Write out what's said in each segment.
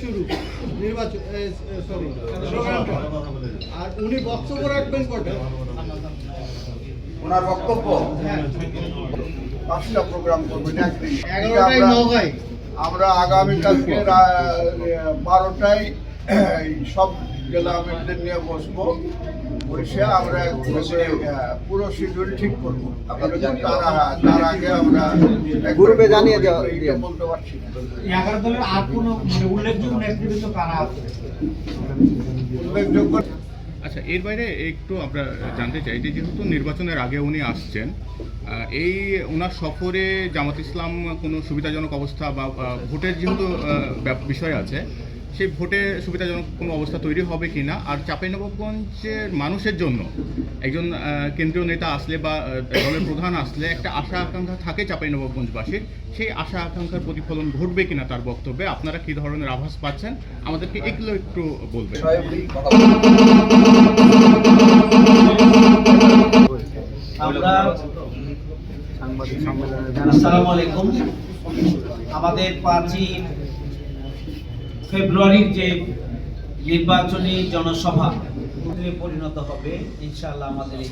শুরু। নির্বাচন সরি আর উনি বক্তব্য রাখবেন কটা? ওনার বক্তব্য? পাঁচটা প্রোগ্রাম করবেন এগারোটায় আমরা- আগামীকাল আমরা আগামীকালকে বারোটায় সব জেলা আমিরদের নিয়ে বসবো। বসে আমরা পুরো শিডিউল ঠিক করব। তার তার আগে আমরা গ্রুপে জানিয়ে দেওয়া- বলতে পারছি এগারো দলের আর কোনো মানে উল্লেখযোগ্য নেতৃত্ব কারা আছে? উল্লেখযোগ্য আচ্ছা এর বাইরে একটু আমরা জানতে চাই যে যেহেতু নির্বাচনের আগে উনি আসছেন এই ওনার সফরে জামাত ইসলাম কোনো সুবিধাজনক অবস্থা বা ভোটের যেহেতু বিষয় আছে সেই ভোটে সুবিধাজনক কোনো অবস্থা তৈরি হবে কি না? আর চাঁপাইনবাবগঞ্জের মানুষের জন্য একজন কেন্দ্রীয় নেতা আসলে বা দলের প্রধান আসলে একটা আশা আকাঙ্ক্ষা থাকে চাঁপাইনবাবগঞ্জবাসীর। সেই আশা আকাঙ্ক্ষার প্রতিফলন ঘটবে কিনা তার বক্তব্যে? আপনারা কী ধরনের আভাস পাচ্ছেন? আমাদেরকে এগুলো একটু আলাইকুম। আমাদের পাঁচই ফেব্রুয়ারির যে নির্বাচনী জনসভা পরিণত হবে ইনশাআল্লাহ আমাদের এই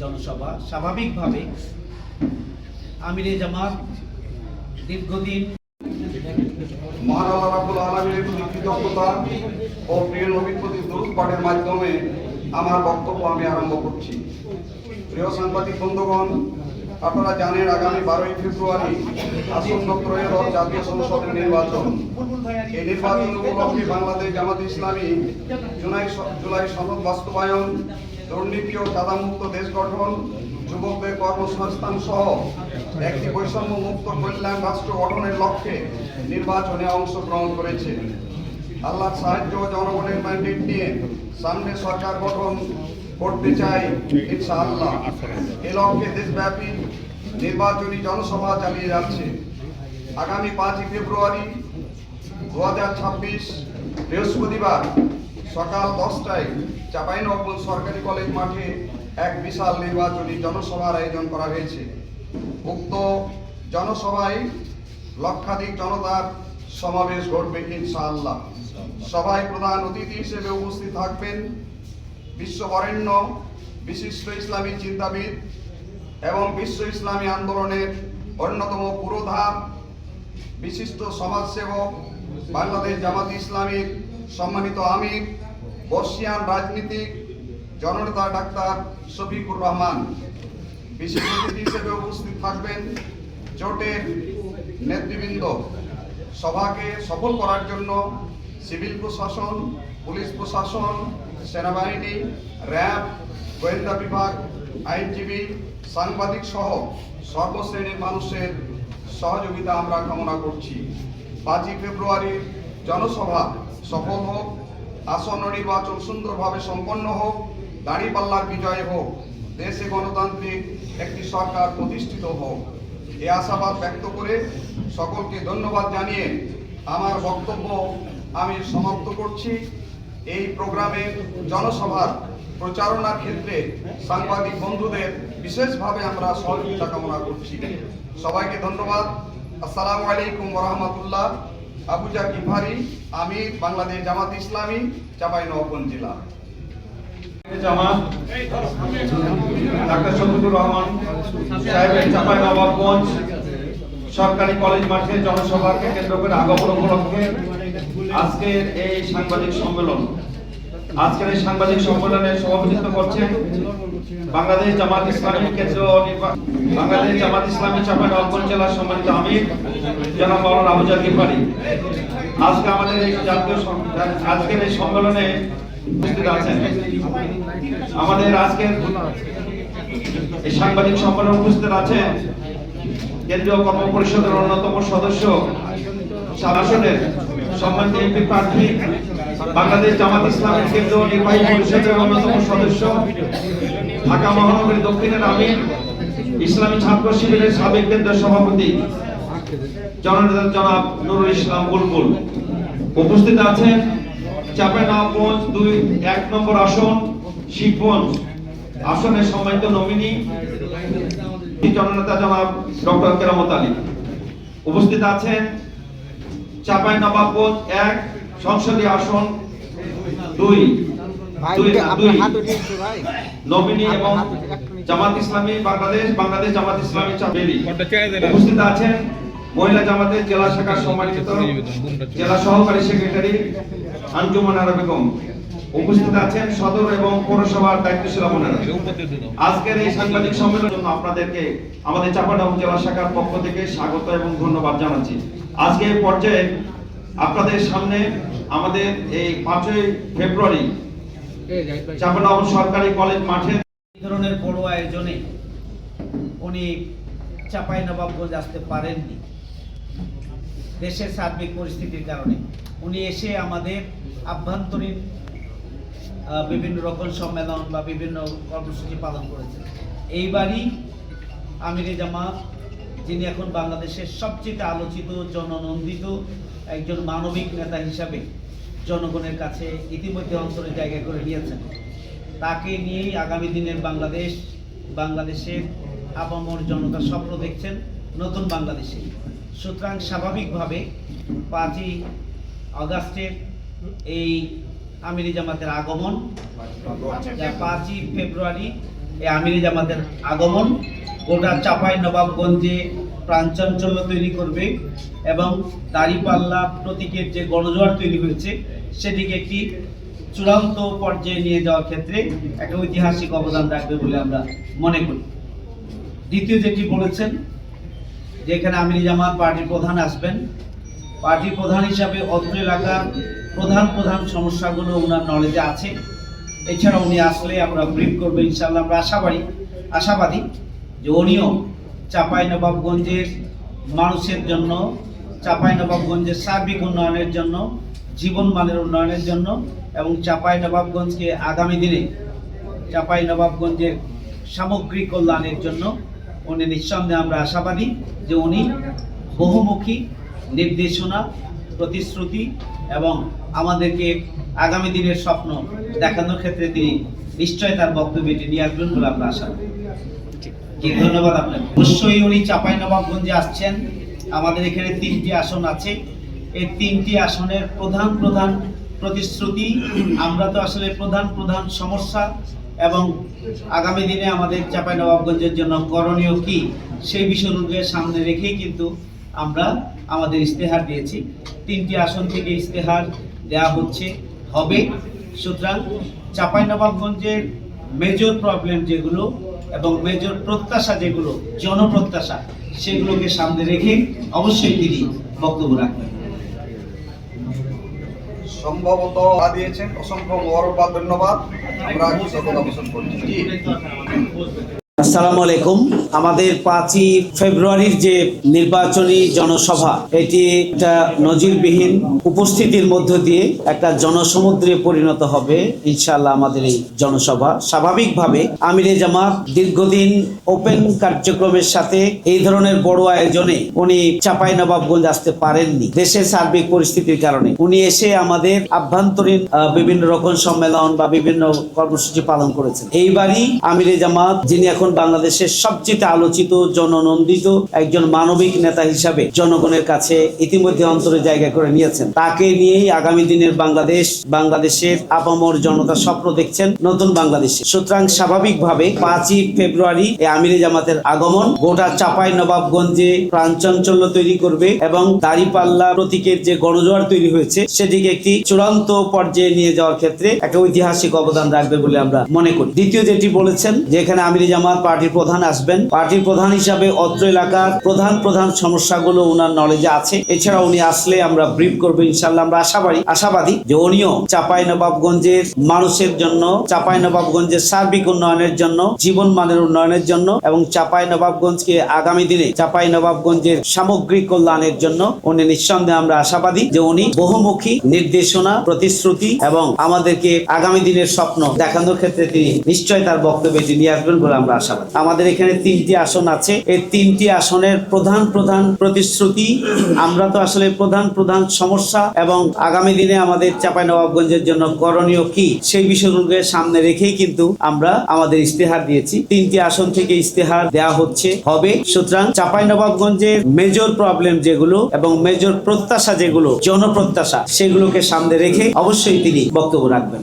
জনসভা। স্বাভাবিকভাবে আমিরে জামাত দীর্ঘদিন ও প্রিয় মাধ্যমে আমার বক্তব্য আমি আরম্ভ করছি। প্রিয় সাংবাদিক বন্ধুগণ আপনারা জানেন আগামী বারোই ফেব্রুয়ারি আসন্ন ত্রয়োদশ জাতীয় সংসদের নির্বাচন। এই নির্বাচন উপলক্ষে বাংলাদেশ জামাত ইসলামী জুলাই জুলাই সনদ বাস্তবায়ন, দুর্নীতি ও চাঁদামুক্ত দেশ গঠন, যুবকদের কর্মসংস্থান সহ একটি বৈষম্য মুক্ত কল্যাণ রাষ্ট্র গঠনের লক্ষ্যে নির্বাচনে অংশগ্রহণ করেছে। আল্লাহর সাহায্য ও জনগণের ম্যান্ডেট নিয়ে সামনে সরকার গঠন করতে চাই ইনশাআল্লাহ। এ লক্ষ্যে দেশব্যাপী নির্বাচনী জনসভা চালিয়ে যাচ্ছে। আগামী পাঁচই ফেব্রুয়ারি দু হাজার ছাব্বিশ বৃহস্পতিবার সকাল দশটায় চাঁপাইনবাবগঞ্জ সরকারি কলেজ মাঠে এক বিশাল নির্বাচনী জনসভার আয়োজন করা হয়েছে। উক্ত জনসভায় লক্ষাধিক জনতার সমাবেশ ঘটবে ইনশাআল্লাহ। সভায় প্রধান অতিথি হিসেবে উপস্থিত থাকবেন বিশ্ববরেণ্য বিশিষ্ট ইসলামী চিন্তাবিদ এবং বিশ্ব ইসলামী আন্দোলনের অন্যতম পুরোধা বিশিষ্ট সমাজসেবক বাংলাদেশ জামাত ইসলামীর সম্মানিত আমির, বর্ষিয়ান রাজনীতিক জননেতা ডাক্তার শফিকুর রহমান। বিশেষ অতিথি হিসেবে উপস্থিত থাকবেন জোটের নেতৃবৃন্দ। সভাকে সফল করার জন্য সিভিল প্রশাসন, পুলিশ প্রশাসন, সেনাবাহিনী, র্যাব, গোয়েন্দা বিভাগ আইনজীবী, সাংবাদিক সহ সর্বশ্রেণীর মানুষের সহযোগিতা আমরা কামনা করছি। পাঁচই ফেব্রুয়ারির জনসভা সফল হোক, আসন্ন নির্বাচন সুন্দরভাবে সম্পন্ন হোক, দাঁড়িপাল্লার বিজয় হোক, দেশে গণতান্ত্রিক একটি সরকার প্রতিষ্ঠিত হোক। এ আশাবাদ ব্যক্ত করে সকলকে ধন্যবাদ জানিয়ে আমার বক্তব্য আমি সমাপ্ত করছি। এই প্রোগ্রামে জনসভার প্রচারণার ক্ষেত্রে সাংবাদিক বন্ধুদের বিশেষভাবে আমরা সহযোগিতা কামনা করছি। সবাইকে ধন্যবাদ। আসসালামু আলাইকুম রহমতুল্লাহ আবুজা কিফারি আমি বাংলাদেশ জামাত ইসলামী চাপাই নবগঞ্জ জেলা। সরকারি কলেজ মাঠে জনসভাকে কেন্দ্র করে আগমন উপলক্ষে আজকের এই সাংবাদিক সম্মেলন। আজকের এই সাংবাদিক সম্মেলনে সভাপতিত্ব করছেন বাংলাদেশ জামাত ইসলামী কেন্দ্র বাংলাদেশ জামাত ইসলামী চাপাই নবাবগঞ্জ জেলার সম্মানিত আমির, জনাব মাওলানা আবুজার গিফারি আজকে আমাদের এই জাতীয় আজকের এই সম্মেলনে উপস্থিত আছেন। আমাদের আজকের এই সাংবাদিক সম্মেলনে উপস্থিত আছেন কেন্দ্রীয় কর্ম পরিষদের অন্যতম সদস্য শাসনের সম্মানিত এমপি প্রার্থী বাংলাদেশ জামাত ইসলামের কেন্দ্রীয় নির্বাহী পরিষদের অন্যতম সদস্য ঢাকা মহানগরী দক্ষিণের আমির, ইসলামী ছাত্র শিবিরের সাবেক কেন্দ্রীয় সভাপতি জননেতা জনাব নুরুল ইসলাম বুলবুল। উপস্থিত আছেন চাপাই নবাবগঞ্জ দুই, এক নম্বর আসন, শিবগঞ্জ আসনের সম্মানিত নমিনি, জননেতা জনাব ডক্টর কেরামত আলী। উপস্থিত আছেন চাপাই নবাবগঞ্জ এক সংসদীয় আসন দুই। এবং। জামাত ইসলামী বাংলাদেশ বাংলাদেশ জামাত ইসলামী চাপেলি উপস্থিত আছেন মহিলা জামাতের জেলা শাখার সম্মানিত জেলা সহকারী সেক্রেটারি আঞ্জুমান আরা বেগম। উপস্থিত আছেন সদর এবং পৌরসভার দায়িত্বশীল আজকের এই সাংবাদিক সম্মেলনের জন্য আপনাদেরকে আমাদের চাপাডাউন জেলা শাখার পক্ষ থেকে স্বাগত এবং ধন্যবাদ জানাচ্ছি। আজকে এই পর্যায়ে আপনাদের সামনে আমাদের এই পাঁচই ফেব্রুয়ারি চাপাডাউন সরকারি কলেজ মাঠে। ধরনের বড় আয়োজনে উনি চাপাই নবাবগঞ্জ আসতে পারেননি। দেশের সার্বিক পরিস্থিতির কারণে। উনি এসে আমাদের আভ্যন্তরীণ বিভিন্ন রকম সম্মেলন বা বিভিন্ন কর্মসূচি পালন করেছেন। এইবারই আমিরে জামাত যিনি এখন বাংলাদেশের সবচেয়ে আলোচিত জননন্দিত একজন মানবিক নেতা হিসাবে জনগণের কাছে ইতিমধ্যে অন্তরে জায়গা করে নিয়েছেন। তাকে নিয়েই আগামী দিনের বাংলাদেশ বাংলাদেশের আপামর জনতা স্বপ্ন দেখছেন নতুন বাংলাদেশে। সুতরাং স্বাভাবিকভাবে পাঁচই আগস্টের এই আমিরি জামাতের আগমন পাঁচই ফেব্রুয়ারি। এই আমিরি জামাতের আগমন। গোটা চাপাই নবাবগঞ্জে প্রাণচাঞ্চল্য তৈরি করবে এবং দাড়িপাল্লা প্রতীকের যে গণজোয়ার তৈরি হয়েছে, সেটিকে একটি চূড়ান্ত পর্যায়ে নিয়ে যাওয়ার ক্ষেত্রে একটা ঐতিহাসিক অবদান রাখবে বলে আমরা মনে করি। দ্বিতীয় যেটি বলেছেন, যে এখানে আমিরি জামাত পার্টির প্রধান আসবেন। পার্টির প্রধান হিসাবে অত্র এলাকার প্রধান প্রধান সমস্যাগুলো ওনার নলেজে আছে। এছাড়া উনি আসলে আমরা ব্রিফ করব ইনশাল্লাহ আমরা আশাবাদী আশাবাদী যে উনিও চাপাই নবাবগঞ্জের মানুষের জন্য চাপাই নবাবগঞ্জের সার্বিক উন্নয়নের জন্য জীবন মানের উন্নয়নের জন্য এবং চাপাই নবাবগঞ্জকে আগামী দিনে চাপাই নবাবগঞ্জের সামগ্রিক কল্যাণের জন্য উনি নিঃসন্দেহে আমরা আশাবাদী যে উনি বহুমুখী নির্দেশনা প্রতিশ্রুতি এবং আমাদেরকে আগামী দিনের স্বপ্ন দেখানোর ক্ষেত্রে তিনি নিশ্চয় তার বক্তব্যটি নিয়ে আসবেন বলে আমরা আশা করি। ধন্যবাদ আপনাকে। অবশ্যই উনি চাপাই নবাবগঞ্জে আসছেন। আমাদের এখানে তিনটি আসন আছে। এই তিনটি আসনের প্রধান প্রধান প্রতিশ্রুতি, আমরা তো আসলে প্রধান প্রধান সমস্যা এবং আগামী দিনে আমাদের চাপাই নবাবগঞ্জের জন্য করণীয় কি সেই বিষয়গুলোকে সামনে রেখেই কিন্তু আমরা আমাদের ইস্তেহার দিয়েছি। তিনটি আসন থেকে ইস্তেহার দেওয়া হচ্ছে হবে। সুতরাং চাপাই নবাবগঞ্জের মেজর প্রবলেম যেগুলো এবং মেজর প্রত্যাশা যেগুলো জনপ্রত্যাশা সেগুলোকে সামনে রেখে অবশ্যই তিনি বক্তব্য রাখবেন। সম্ভবত দিয়েছেন অসংখ্য ধন্যবাদ। আমরা কৃতজ্ঞতা পোষণ করছি। আসসালামু আলাইকুম। আমাদের পাঁচই ফেব্রুয়ারির যে নির্বাচনী জনসভা, এটি একটা নজিরবিহীন উপস্থিতির মধ্য দিয়ে একটা জনসমুদ্রে পরিণত হবে ইনশাআল্লাহ আমাদের এই জনসভা। স্বাভাবিকভাবে আমিরে জামাত দীর্ঘদিন ওপেন কার্যক্রমের সাথে এই ধরনের বড় আয়োজনে উনি চাপাই নবাবগঞ্জ আসতে পারেননি। দেশের সার্বিক পরিস্থিতির কারণে উনি এসে আমাদের আভ্যন্তরীণ বিভিন্ন রকম সম্মেলন বা বিভিন্ন কর্মসূচি পালন করেছেন। এইবারই আমিরে জামাত, যিনি এখন বাংলাদেশের সবচেয়ে আলোচিত, জননন্দিত একজন মানবিক নেতা হিসাবে জনগণের কাছে ইতিমধ্যে অন্তরে জায়গা করে নিয়েছেন। তাকে নিয়েই আগামী দিনের বাংলাদেশ, বাংলাদেশের আপামর জনতা স্বপ্ন দেখছেন নতুন বাংলাদেশে। সুতরাং স্বাভাবিকভাবে পাঁচই ফেব্রুয়ারি এই আমিরে জামাতের আগমন, গোটা চাপাই নবাবগঞ্জে প্রাণচাঞ্চল্য তৈরি করবে এবং দাড়িপাল্লা প্রতীকের যে গণজোয়ার তৈরি হয়েছে, সেটিকে একটি চূড়ান্ত পর্যায়ে নিয়ে যাওয়ার ক্ষেত্রে একটা ঐতিহাসিক অবদান রাখবে বলে আমরা মনে করি। দ্বিতীয় যেটি বলেছেন যে এখানে আমিরি জামাত পার্টির প্রধান আসবেন। পার্টির প্রধান হিসাবে অত্র এলাকার প্রধান প্রধান সমস্যাগুলো ওনার নলেজে আছে। এছাড়া উনি আসলে আমরা ব্রিফ করব ইনশাল্লাহ আমরা আশাবাদী আশাবাদী যে উনিও চাপাই নবাবগঞ্জের মানুষের জন্য চাপাই নবাবগঞ্জের সার্বিক উন্নয়নের জন্য, জীবন মানের উন্নয়নের জন্য এবং চাপাই নবাবগঞ্জকে আগামী দিনে চাপাই নবাবগঞ্জের সামগ্রিক কল্যাণের জন্য উনি নিঃসন্দেহে আমরা আশাবাদী যে উনি বহুমুখী নির্দেশনা, প্রতিশ্রুতি এবং আমাদেরকে আগামী দিনের স্বপ্ন দেখানোর ক্ষেত্রে তিনি নিশ্চয় তার বক্তব্যটি নিয়ে আসবেন বলে আমরা আশাবাদী আমাদের এখানে তিনটি আসন আছে। এই তিনটি আসনের প্রধান প্রধান প্রতিশ্রুতি। আমরা তো আসলে প্রধান প্রধান সমস্যা এবং আগামী দিনে আমাদের চাঁপাইনবাবগঞ্জের জন্য করণীয় কি সেই বিষয়গুলোকে সামনে রেখেই কিন্তু আমরা আমাদের ইস্তেহার দিয়েছি। তিনটি আসন থেকে ইস্তেহার দেওয়া হচ্ছে, হবে। সুতরাং চাঁপাইনবাবগঞ্জের মেজর প্রবলেম যেগুলো এবং মেজর প্রত্যাশা যেগুলো, জনপ্রত্যাশা, সেগুলোকে সামনে রেখে অবশ্যই তিনি বক্তব্য রাখবেন।